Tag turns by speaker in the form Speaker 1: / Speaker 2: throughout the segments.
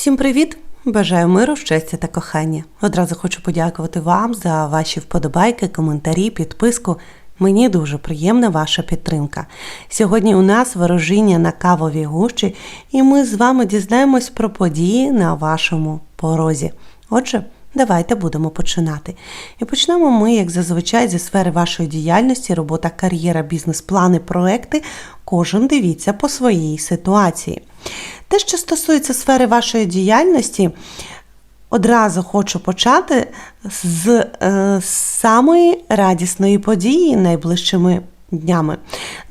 Speaker 1: Всім привіт! Бажаю миру, щастя та кохання. Одразу хочу подякувати вам за ваші вподобайки, коментарі, підписку. Мені дуже приємна ваша підтримка. Сьогодні у нас ворожіння на кавовій гущі, і ми з вами дізнаємось про події на вашому порозі. Отже, давайте будемо починати. І почнемо ми, як зазвичай, зі сфери вашої діяльності, робота, кар'єра, бізнес-плани, проекти. Кожен дивіться по своїй ситуації. Те, що стосується сфери вашої діяльності, одразу хочу почати з е, самої радісної події найближчими днями.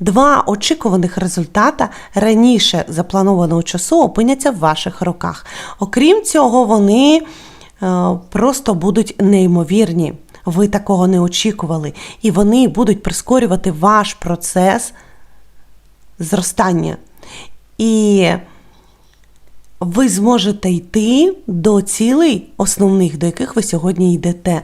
Speaker 1: Два очікуваних результата раніше запланованого часу опиняться в ваших руках. Окрім цього, вони е, просто будуть неймовірні. Ви такого не очікували, і вони будуть прискорювати ваш процес зростання. І ви зможете йти до цілей основних, до яких ви сьогодні йдете.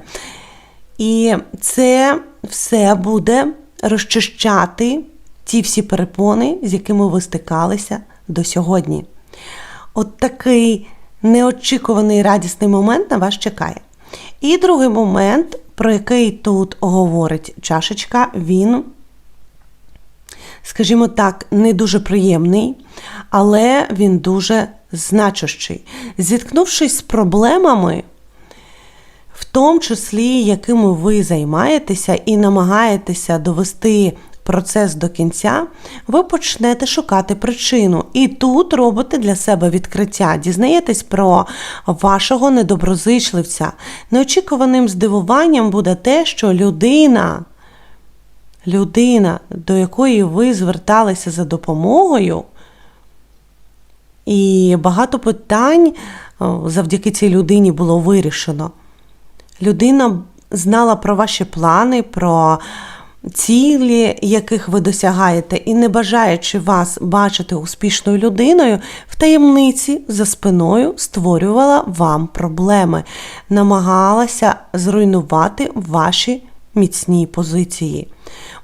Speaker 1: І це все буде розчищати ті всі перепони, з якими ви стикалися до сьогодні. От такий неочікуваний радісний момент на вас чекає. І другий момент, про який тут говорить чашечка, він скажімо так, не дуже приємний, але він дуже значущий. Зіткнувшись з проблемами, в тому числі, якими ви займаєтеся і намагаєтеся довести процес до кінця, ви почнете шукати причину. І тут робите для себе відкриття, дізнаєтесь про вашого недоброзичливця. Неочікуваним здивуванням буде те, що людина людина, до якої ви зверталися за допомогою, і багато питань завдяки цій людині було вирішено. Людина знала про ваші плани, про цілі, яких ви досягаєте, і не бажаючи вас бачити успішною людиною, в таємниці за спиною створювала вам проблеми, намагалася зруйнувати ваші міцні позиції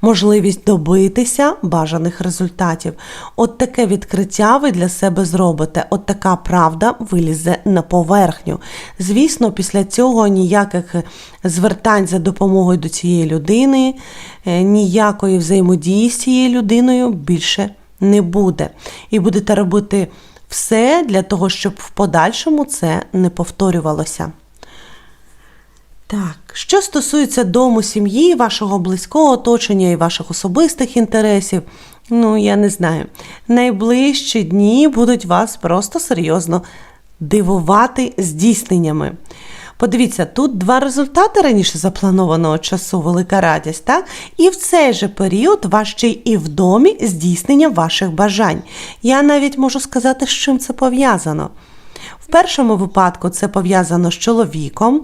Speaker 1: можливість добитися бажаних результатів. От таке відкриття ви для себе зробите, от така правда вилізе на поверхню. Звісно, після цього ніяких звертань за допомогою до цієї людини, е, ніякої взаємодії з цією людиною більше не буде. І будете робити все для того, щоб в подальшому це не повторювалося. Так, що стосується дому сім'ї, вашого близького оточення і ваших особистих інтересів, ну я не знаю, найближчі дні будуть вас просто серйозно дивувати здійсненнями. Подивіться, тут два результати раніше запланованого часу, велика радість, так? І в цей же період ваш ще й і в домі здійснення ваших бажань. Я навіть можу сказати, з чим це пов'язано. Першому випадку це пов'язано з чоловіком,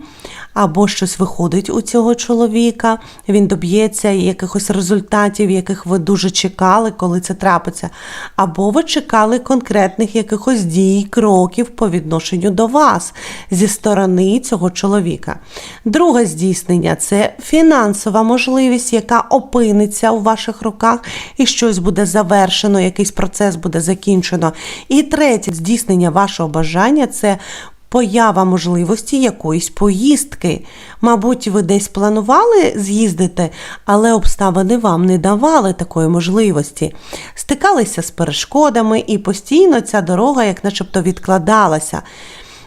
Speaker 1: або щось виходить у цього чоловіка, він доб'ється якихось результатів, яких ви дуже чекали, коли це трапиться. Або ви чекали конкретних якихось дій, кроків по відношенню до вас зі сторони цього чоловіка. Друге здійснення це фінансова можливість, яка опиниться у ваших руках, і щось буде завершено, якийсь процес буде закінчено. І третє здійснення вашого бажання це поява можливості якоїсь поїздки. Мабуть, ви десь планували з'їздити, але обставини вам не давали такої можливості. Стикалися з перешкодами, і постійно ця дорога, як начебто, відкладалася.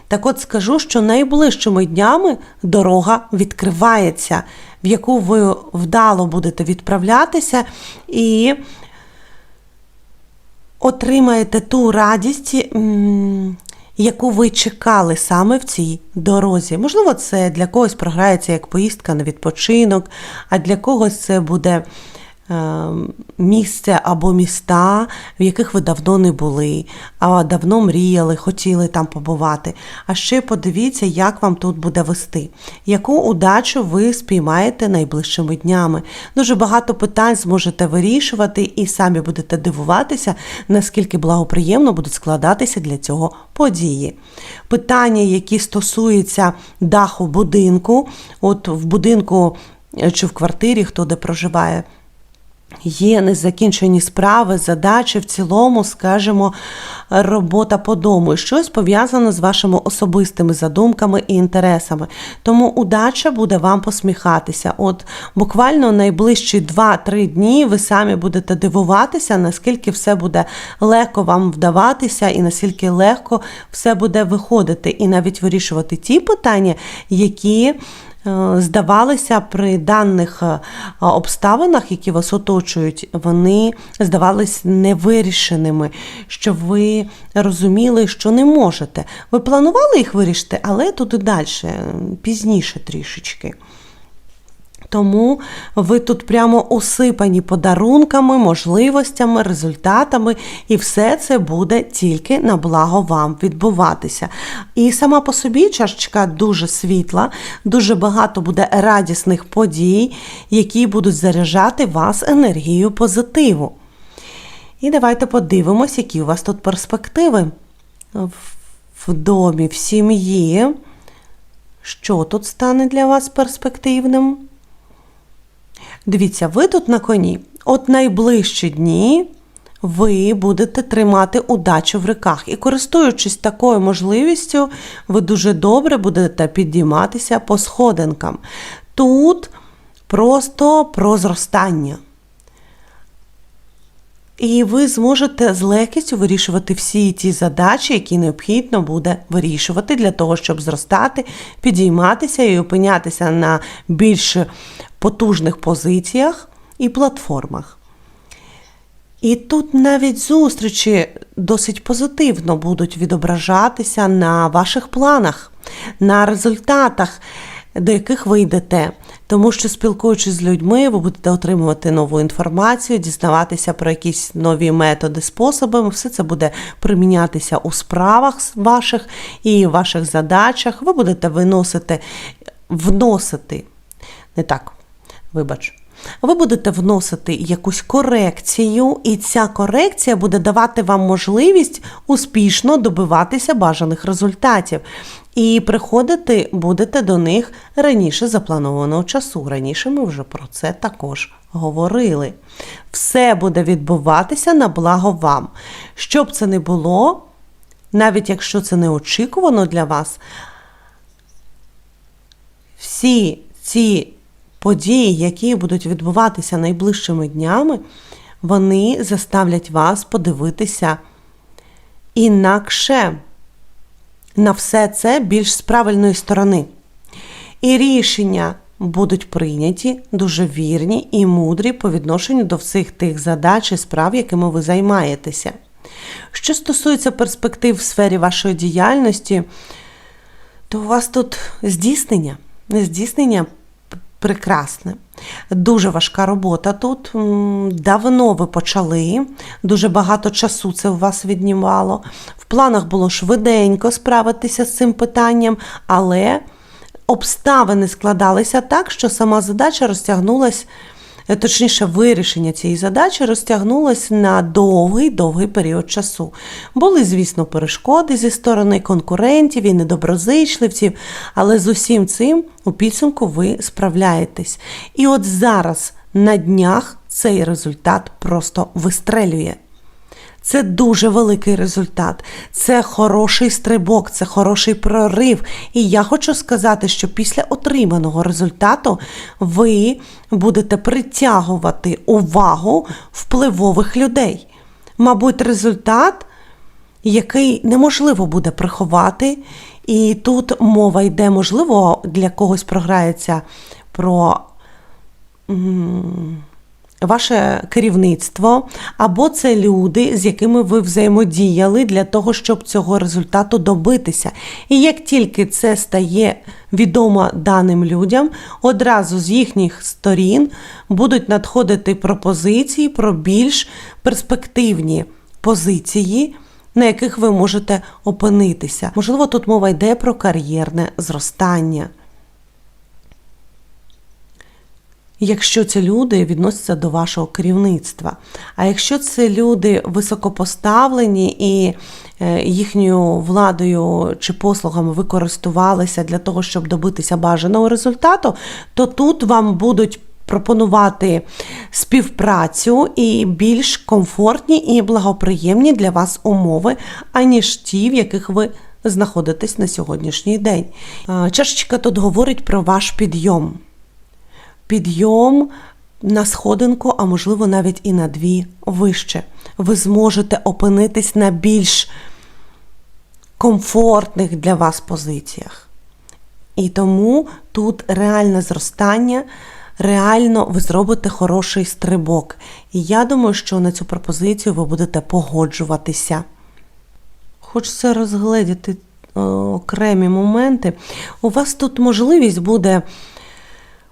Speaker 1: Так от скажу, що найближчими днями дорога відкривається, в яку ви вдало будете відправлятися і отримаєте ту радість, яку ви чекали саме в цій дорозі. Можливо, це для когось програється як поїздка на відпочинок, а для когось це буде місце або міста, в яких ви давно не були, а давно мріяли, хотіли там побувати. А ще подивіться, як вам тут буде вести, яку удачу ви спіймаєте найближчими днями. Дуже багато питань зможете вирішувати і самі будете дивуватися, наскільки благоприємно будуть складатися для цього події. Питання, які стосуються даху будинку, от в будинку чи в квартирі, хто де проживає Є незакінчені справи, задачі в цілому, скажімо, робота по дому, щось пов'язане з вашими особистими задумками і інтересами. Тому удача буде вам посміхатися. От буквально найближчі 2-3 дні ви самі будете дивуватися, наскільки все буде легко вам вдаватися, і наскільки легко все буде виходити, і навіть вирішувати ті питання, які. Е, здавалися при даних е, обставинах, які вас оточують, вони здавались невирішеними, що ви розуміли, що не можете. Ви планували їх вирішити, але туди далі, пізніше трішечки. Тому ви тут прямо усипані подарунками, можливостями, результатами, і все це буде тільки на благо вам відбуватися. І сама по собі чашечка дуже світла, дуже багато буде радісних подій, які будуть заряджати вас енергією позитиву. І давайте подивимось, які у вас тут перспективи в домі, в сім'ї. Що тут стане для вас перспективним? Дивіться, ви тут на коні. От найближчі дні ви будете тримати удачу в руках. І користуючись такою можливістю, ви дуже добре будете підійматися по сходинкам. Тут просто про зростання. І ви зможете з легкістю вирішувати всі ті задачі, які необхідно буде вирішувати для того, щоб зростати, підійматися і опинятися на більш потужних позиціях і платформах. І тут навіть зустрічі досить позитивно будуть відображатися на ваших планах, на результатах, до яких ви йдете. Тому що, спілкуючись з людьми, ви будете отримувати нову інформацію, дізнаватися про якісь нові методи, способи. Все це буде примінятися у справах ваших і ваших задачах. Ви будете виносити, вносити, не так, вибач. Ви будете вносити якусь корекцію, і ця корекція буде давати вам можливість успішно добиватися бажаних результатів. І приходити будете до них раніше запланованого часу. Раніше ми вже про це також говорили. Все буде відбуватися на благо вам. Щоб це не було, навіть якщо це неочікувано для вас, всі ці події, які будуть відбуватися найближчими днями, вони заставлять вас подивитися інакше на все це більш з правильної сторони. І рішення будуть прийняті дуже вірні і мудрі по відношенню до всіх тих задач і справ, якими ви займаєтеся. Що стосується перспектив в сфері вашої діяльності, то у вас тут здійснення, здійснення прекрасне. Дуже важка робота тут. Давно ви почали, дуже багато часу це у вас віднімало. В планах було швиденько справитися з цим питанням, але обставини складалися так, що сама задача розтягнулася. Е, точніше, вирішення цієї задачі розтягнулося на довгий-довгий період часу. Були, звісно, перешкоди зі сторони конкурентів і недоброзичливців, але з усім цим у підсумку ви справляєтесь. І от зараз на днях цей результат просто вистрелює. Це дуже великий результат, це хороший стрибок, це хороший прорив. І я хочу сказати, що після отриманого результату ви будете притягувати увагу впливових людей. Мабуть, результат, який неможливо буде приховати, і тут мова йде, можливо, для когось програється про ваше керівництво, або це люди, з якими ви взаємодіяли для того, щоб цього результату добитися. І як тільки це стає відомо даним людям, одразу з їхніх сторін будуть надходити пропозиції про більш перспективні позиції. На яких ви можете опинитися. Можливо, тут мова йде про кар'єрне зростання. Якщо це люди відносяться до вашого керівництва. А якщо це люди високопоставлені і е, їхньою владою чи послугами ви користувалися для того, щоб добитися бажаного результату, то тут вам будуть пропонувати співпрацю і більш комфортні і благоприємні для вас умови, аніж ті, в яких ви знаходитесь на сьогоднішній день. А, Чашечка тут говорить про ваш підйом. Підйом на сходинку, а можливо навіть і на дві вище. Ви зможете опинитись на більш комфортних для вас позиціях. І тому тут реальне зростання, реально ви зробите хороший стрибок. І я думаю, що на цю пропозицію ви будете погоджуватися. Хочеться розгледіти е, окремі моменти. У вас тут можливість буде.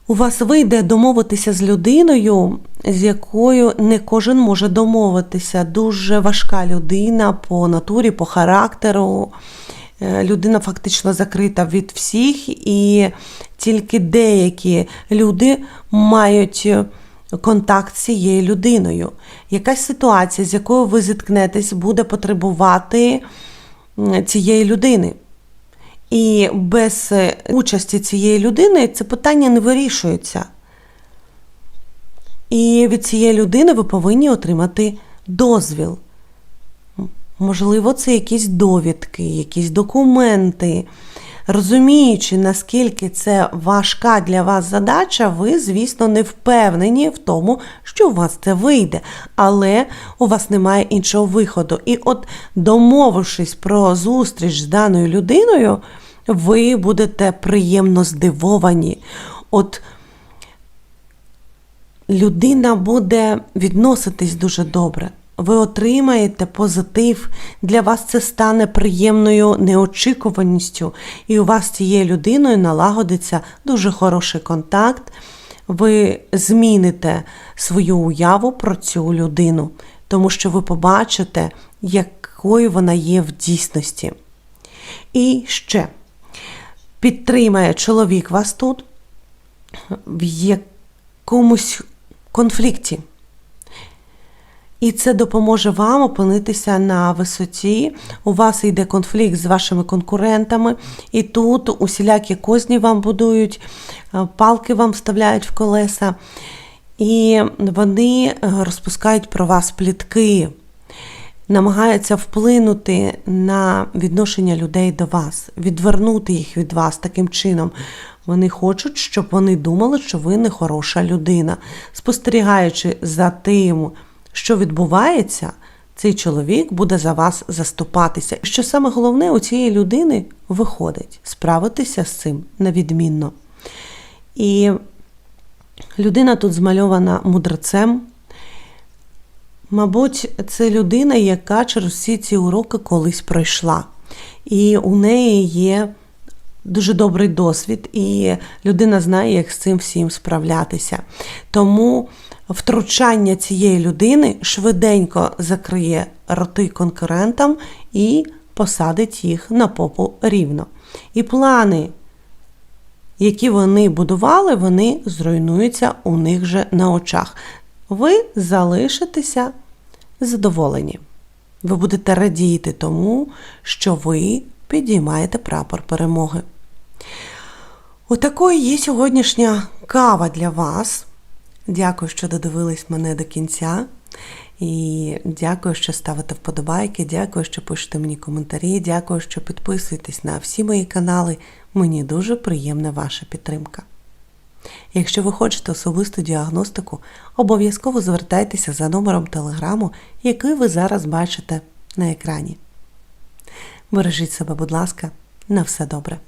Speaker 1: У вас вийде домовитися з людиною, з якою не кожен може домовитися. Дуже важка людина по натурі, по характеру. Е, Людина фактично закрита від всіх, і тільки деякі люди мають контакт з цією людиною. Якась ситуація, з якою ви зіткнетесь, буде потребувати цієї людини. І без е, участі цієї людини це питання не вирішується. І від цієї людини ви повинні отримати дозвіл. Можливо, це якісь довідки, якісь документи. Розуміючи, наскільки це важка для вас задача, ви, звісно, не впевнені в тому, що у вас це вийде, але у вас немає іншого виходу. І от, домовившись про зустріч з даною людиною, ви будете приємно здивовані. От людина буде відноситись дуже добре. Ви отримаєте позитив, для вас це стане приємною неочікуваністю, і у вас з цією людиною налагодиться дуже хороший контакт. Ви зміните свою уяву про цю людину, тому що ви побачите, якою вона є в дійсності. І ще підтримає чоловік вас тут в якомусь конфлікті. І це допоможе вам опинитися на висоті. У вас йде конфлікт з вашими конкурентами, і тут усілякі козні вам будують, е, палки вам вставляють в колеса, і вони е, розпускають про вас плітки, намагаються вплинути на відношення людей до вас, відвернути їх від вас таким чином. Вони хочуть, щоб вони думали, що ви не хороша людина. Спостерігаючи за тим, що відбувається, цей чоловік буде за вас заступатися. І що саме головне, у цієї людини виходить справитися з цим невідмінно. І людина тут змальована мудрецем. Мабуть, це людина, яка через всі ці уроки колись пройшла. І у неї є дуже добрий досвід, і людина знає, як з цим всім справлятися. Тому втручання цієї людини швиденько закриє роти конкурентам і посадить їх на попу рівно. І плани, які вони будували, вони зруйнуються у них же на очах. Ви залишитеся задоволені. Ви будете радіти тому, що ви підіймаєте прапор перемоги. Отакою є сьогоднішня кава для вас. Дякую, що додивились мене до кінця. І дякую, що ставите вподобайки, дякую, що пишете мені коментарі, дякую, що підписуєтесь на всі мої канали. Мені дуже приємна ваша підтримка. Якщо ви хочете особисту діагностику, обов'язково звертайтеся за номером телеграму, який ви зараз бачите на екрані. Бережіть себе, будь ласка, на все добре.